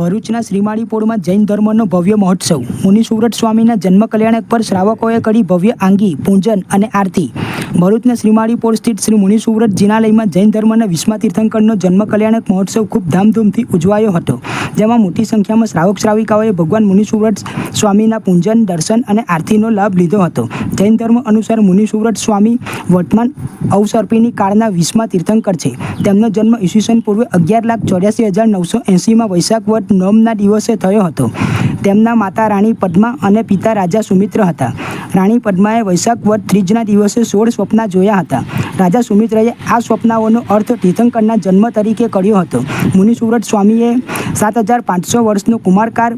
ભરૂચના શ્રીમાળીપોળમાં જૈન ધર્મનો ભવ્ય મહોત્સવ. મુનિ સુવ્રત સ્વામીના જન્મ કલ્યાણક પર શ્રાવકોએ કરી ભવ્ય આંગી, પૂજન અને આરતી. ભરૂચના શ્રીમાળીપોળ સ્થિત શ્રી મુનિ સુવ્રત જિનાલયમાં જૈન ધર્મના વિશ્વા તીર્થંકરનો જન્મ કલ્યાણક મહોત્સવ ખૂબ ધામધૂમથી ઉજવાયો હતો, જેમાં મોટી સંખ્યામાં શ્રાવક શ્રાવિકાઓએ ભગવાન મુનિ સુવ્રત સ્વામીના પૂજન, દર્શન અને આરતીનો લાભ લીધો હતો. જૈન ધર્મ અનુસાર મુનિ સુવ્રત સ્વામી વર્તમાન અવસર્પિણી કાળના વિશ્વા તીર્થંકર છે. તેમનો જન્મ ઈસવીસન પૂર્વે અગિયાર લાખ ચોર્યાસી હજાર નવસો એંસીમાં વૈશાખ વદ નોમના દિવસે થયો હતો. તેમના માતા રાણી પદ્મા અને પિતા રાજા સુમિત્ર હતા. રાણી પદ્માએ વૈશાખ વધ ત્રીજના દિવસે સોળ સ્વપ્ના જોયા હતા. રાજા સુમિત્રએ આ સ્વપ્નાઓનો અર્થ તીર્થંકરના જન્મ તરીકે કર્યો હતો. મુનિ સુવ્રત સ્વામીએ સાત હજાર પાંચસો વર્ષનો કુમારકાર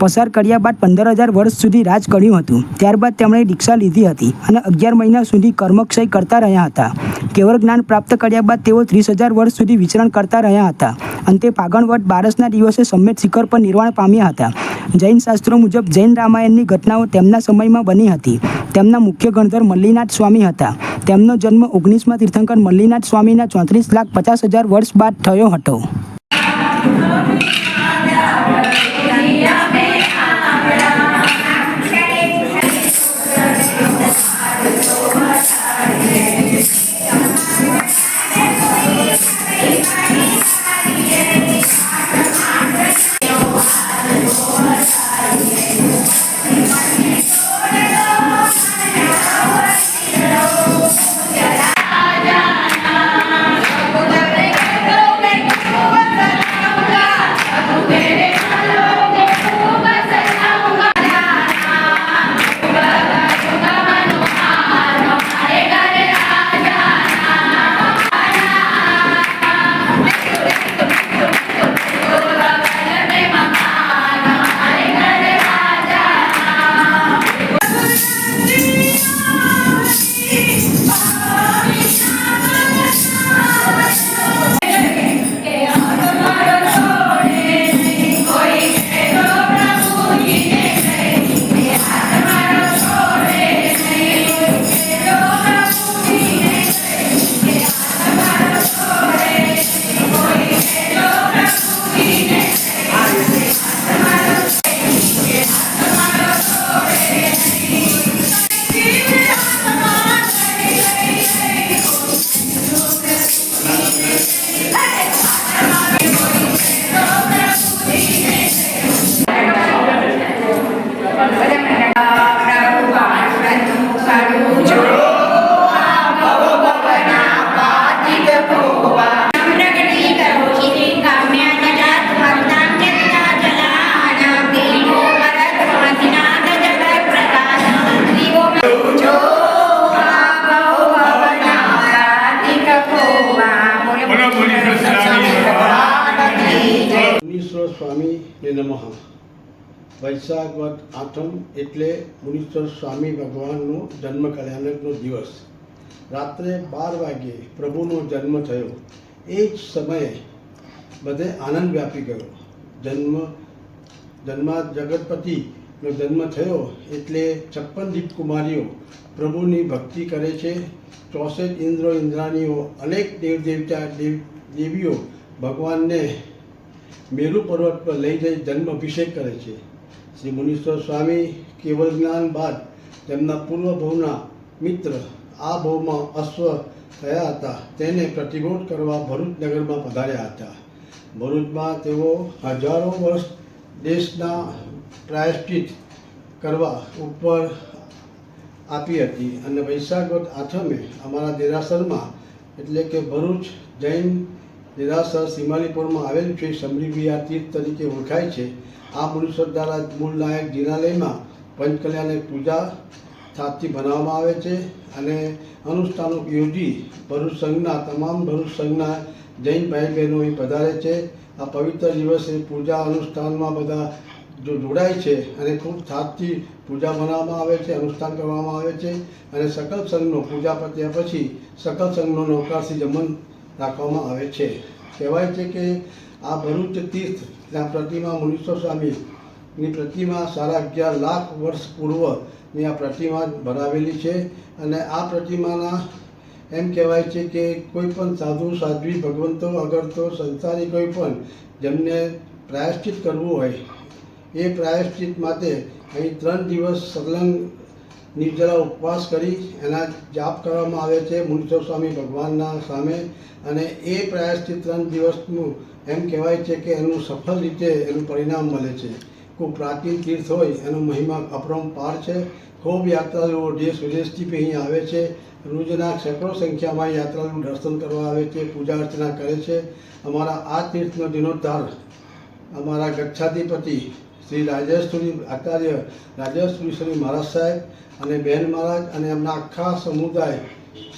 પસાર કર્યા બાદ પંદર હજાર વર્ષ સુધી રાજ કર્યું હતું. ત્યારબાદ તેમણે દીક્ષા લીધી હતી અને અગિયાર મહિના સુધી કર્મક્ષય કરતા રહ્યા હતા. કેવળ જ્ઞાન પ્રાપ્ત કર્યા બાદ તેઓ ત્રીસ હજાર વર્ષ સુધી વિચરણ કરતા રહ્યા હતા. અંતે પાગણ વટ બારસના દિવસે સમ્મેત શિખર પર નિર્વાણ પામ્યા હતા. જૈન શાસ્ત્રો મુજબ જૈન રામાયણની ઘટનાઓ તેમના સમયમાં બની હતી. તેમના મુખ્ય ગણધર મલ્લીનાથ સ્વામી હતા. તેમનો જન્મ ઓગણીસમાં તીર્થંકર મલ્લીનાથ સ્વામીના ચોત્રીસ લાખ પચાસ હજાર વર્ષ બાદ થયો હતો. સ્વામીને નમઃ. વૈશાખ આઠમ એટલે મુનીશ્વર સ્વામી ભગવાનનો જન્મ કલ્યાણકનો દિવસ. રાત્રે બાર વાગ્યે પ્રભુનો જન્મ થયો. એ જ સમયે બધે આનંદ વ્યાપી ગયો. જન્મ જન્મા જગતપતિનો જન્મ થયો એટલે છપ્પન દીપ કુમારીઓ પ્રભુની ભક્તિ કરે છે. ચોસઠ ઇન્દ્રો ઇન્દ્રાણીઓ અનેક દેવ દેવતા દેવ દેવીઓ ભગવાનને મેરુ પર્વત પર લઈ જઈ જન્મ અભિષેક કરે છે. શ્રી મુનીશ્વર સ્વામી કેવળ જ્ઞાન બાદ તેમના પૂર્વ ભવના મિત્ર આ ભવમાં અશ્વ થયા હતા. તેને પ્રતિબોધ કરવા ભરૂચ નગરમાં પધાર્યા હતા. ભરૂચમાં તેઓ હજારો વર્ષ દેશના પ્રાયશ્ચિત કરવા ઉપર આપી હતી અને વૈશાખ આઠમે અમારા દેરાસરમાં એટલે કે ભરૂચ જૈન દેરાસર સીમાલીપુરમાં આવેલું છે સમરી વિહાર તીર્થ તરીકે ઓળખાય છે. આ મુનીશ્વર દ્વારા મૂળ નાયક જિનાલયમાં પંચકલ્યાણની પૂજા થાપથી બનાવવામાં આવે છે અને અનુષ્ઠાનો યોજી ભરૂચ સંઘના, તમામ ભરૂચ સંઘના જૈન ભાઈ બહેનો અહીં પધારે છે. આ પવિત્ર દિવસે પૂજા અનુષ્ઠાનમાં બધા જો જોડાય છે અને ખૂબ થાપથી પૂજા બનાવવામાં આવે છે, અનુષ્ઠાન કરવામાં આવે છે અને સકલ સંઘનો પૂજા પત્યા પછી સકલ સંઘનો નૌકારથી જમન રાખવામાં આવે છે. કહેવાય છે કે આ ભરૂચ તીર્થ ત્યાં પ્રતિમા મુનીશ્વર સ્વામીની પ્રતિમા સાડા અગિયાર લાખ વર્ષ પૂર્વની આ પ્રતિમા ભરાવેલી છે અને આ પ્રતિમાના એમ કહેવાય છે કે કોઈ પણ સાધુ, સાધ્વી, ભગવંતો અગર તો સંસારી કોઈ પણ જેમને પ્રાયશ્ચિત કરવું હોય, એ પ્રાયશ્ચિત માટે અહીં ત્રણ દિવસ સલંગ નિર્જલા ઉપવાસ કરી એના જાપ કરવામાં આવે છે મુનીશ્વર સ્વામી ભગવાનના સામે. અને એ પ્રયાસથી ત્રણ દિવસનું એમ કહેવાય છે કે એનું સફળ રીતે એનું પરિણામ મળે છે. ખૂબ પ્રાચીન તીર્થ હોય એનો મહિમા અપરંપાર છે. ખૂબ યાત્રાળુઓ દેશ વિદેશથી બી અહીં આવે છે. રોજના સેંકડો સંખ્યામાં યાત્રાળુ દર્શન કરવા આવે છે, પૂજા અર્ચના કરે છે. અમારા આ તીર્થનો જીર્ણોદ્ધાર અમારા ગચ્છાધિપતિ શ્રી રાજેશ્વરી આચાર્ય રાજેશ્વરી શ્રી મહારાજ સાહેબ અને બહેન મહારાજ અને એમના આખા સમુદાય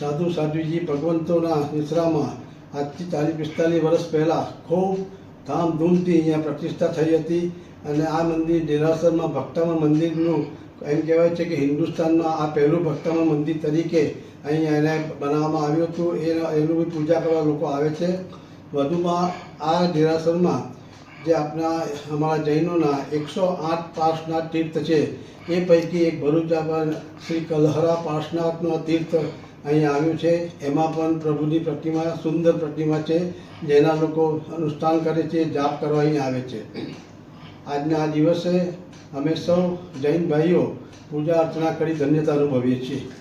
સાધુ સાધ્વીજી ભગવંતોના નિશ્રામાં આજથી ચાલીસ પિસ્તાલીસ વર્ષ પહેલાં ખૂબ ધામધૂમથી અહીંયા પ્રતિષ્ઠા થઈ હતી અને આ મંદિર દેરાસરમાં ભક્તામાં મંદિરનું એમ કહેવાય છે કે હિન્દુસ્તાનમાં આ પહેલું ભક્તામાં મંદિર તરીકે અહીંયા એને બનાવવામાં આવ્યું હતું. એ એનું બી પૂજા કરવા લોકો આવે છે. વધુમાં આ દેરાસરમાં જે આપણા અમારા જૈનોના એકસો આઠ પાર્શનાથ તીર્થ છે, એ પૈકી એક ભરૂચ શ્રી કલહરા પાર્શનાથનો તીર્થ અહીં આવ્યું છે. એમાં પણ પ્રભુની પ્રતિમા, સુંદર પ્રતિમા છે, જેના લોકો અનુષ્ઠાન કરે છે, જાપ કરવા અહીં આવે છે. આજના આ દિવસે અમે સૌ જૈન ભાઈઓ પૂજા અર્ચના કરી ધન્યતા અનુભવીએ છીએ.